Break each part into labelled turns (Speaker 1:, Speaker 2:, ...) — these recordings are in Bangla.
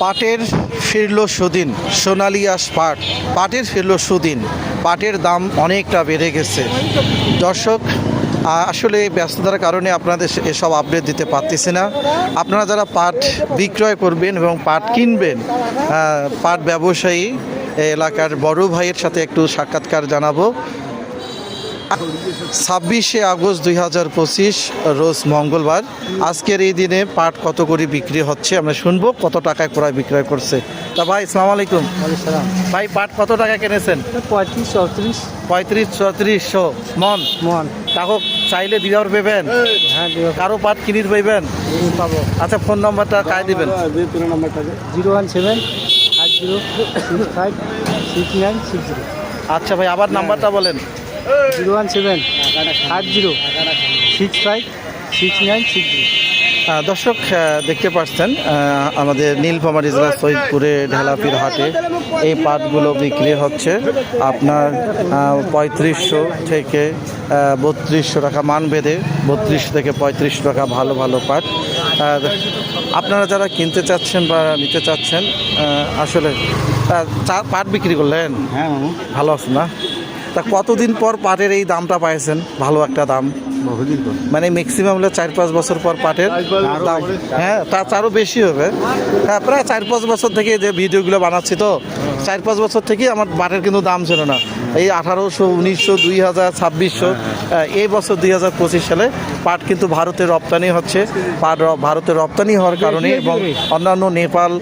Speaker 1: পাটের ফিরল সুদিন, সোনালি আস পাট, পাটের ফিরল সুদিন, পাটের দাম অনেকটা বেড়ে গেছে। দর্শক আসলে ব্যস্ততার কারণে আপনাদের এসব আপডেট দিতে পারতেছি না। আপনারা যারা পাট বিক্রয় করবেন এবং পাট কিনবেন পাট ব্যবসায়ী এলাকার বড় ভাইয়ের সাথে একটু সাক্ষাৎকার জানাব। ছাব্বিশে আগস্ট দুই হাজার পঁচিশ রোজ মঙ্গলবার। আজকের এই দিনে পাট কত করে বিক্রি হচ্ছে আমরা শুনব কত টাকায় ক্রয় বিক্রয় করছে। তা ভাই সালাম আলাইকুম। ভাই পাট কত টাকা কিনেছেন?
Speaker 2: পঁয়ত্রিশ চৌত্রিশ।
Speaker 1: পঁয়ত্রিশ চৌত্রিশশো। মন?
Speaker 2: মন।
Speaker 1: কাকো চাইলে দিবার পেবেন?
Speaker 2: হ্যাঁ
Speaker 1: কারও পাট কিনির পাইবেন
Speaker 2: পাবো।
Speaker 1: আচ্ছা ফোন নম্বরটা কায় দিবেন?
Speaker 2: Zero one seven five zero six five six nine six zero.
Speaker 1: আচ্ছা ভাই আবার নাম্বারটা বলেন।
Speaker 2: Zero one seven five zero six five six nine six zero
Speaker 1: দর্শক দেখতে পাচ্ছেন আমাদের নীলফামারী জেলা সৈয়দপুরে ঢেলাপির হাটে এই পাটগুলো বিক্রি হচ্ছে। আপনার পঁয়ত্রিশশো থেকে বত্রিশশো টাকা মান বেঁধে বত্রিশ থেকে পঁয়ত্রিশ টাকা ভালো ভালো পাট। আর আপনারা যারা কিনতে চাচ্ছেন বা নিতে চাচ্ছেন আসলে পাট বিক্রি করলেন?
Speaker 2: হ্যাঁ
Speaker 1: ভালো আছে না? তা কতদিন পর পাটের এই দামটা পাইছেন? ভালো একটা দাম। মানে ম্যাক্সিমাম হলো চার পাঁচ বছর পর পাটের দাম। হ্যাঁ তা তারও বেশি হবে। হ্যাঁ প্রায় চার পাঁচ বছর থেকে যে ভিডিওগুলো বানাচ্ছি তো চার পাঁচ বছর থেকেই আমার পাটের কিন্তু দাম ছিল না। এই আঠারোশো উনিশশো দুই হাজার ছাব্বিশশো এই বছর দুই হাজার পঁচিশ সালে পাট কিন্তু ভারতে রপ্তানি হচ্ছে। পাট ভারতে রপ্তানি হওয়ার কারণে এবং অন্যান্য নেপাল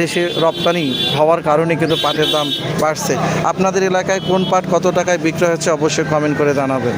Speaker 1: দেশে রপ্তানি হওয়ার কারণে কিন্তু পাটের দাম বাড়ছে। আপনাদের এলাকায় কোন পাট কত টাকায় বিক্রয় হচ্ছে অবশ্যই কমেন্ট করে জানাবেন।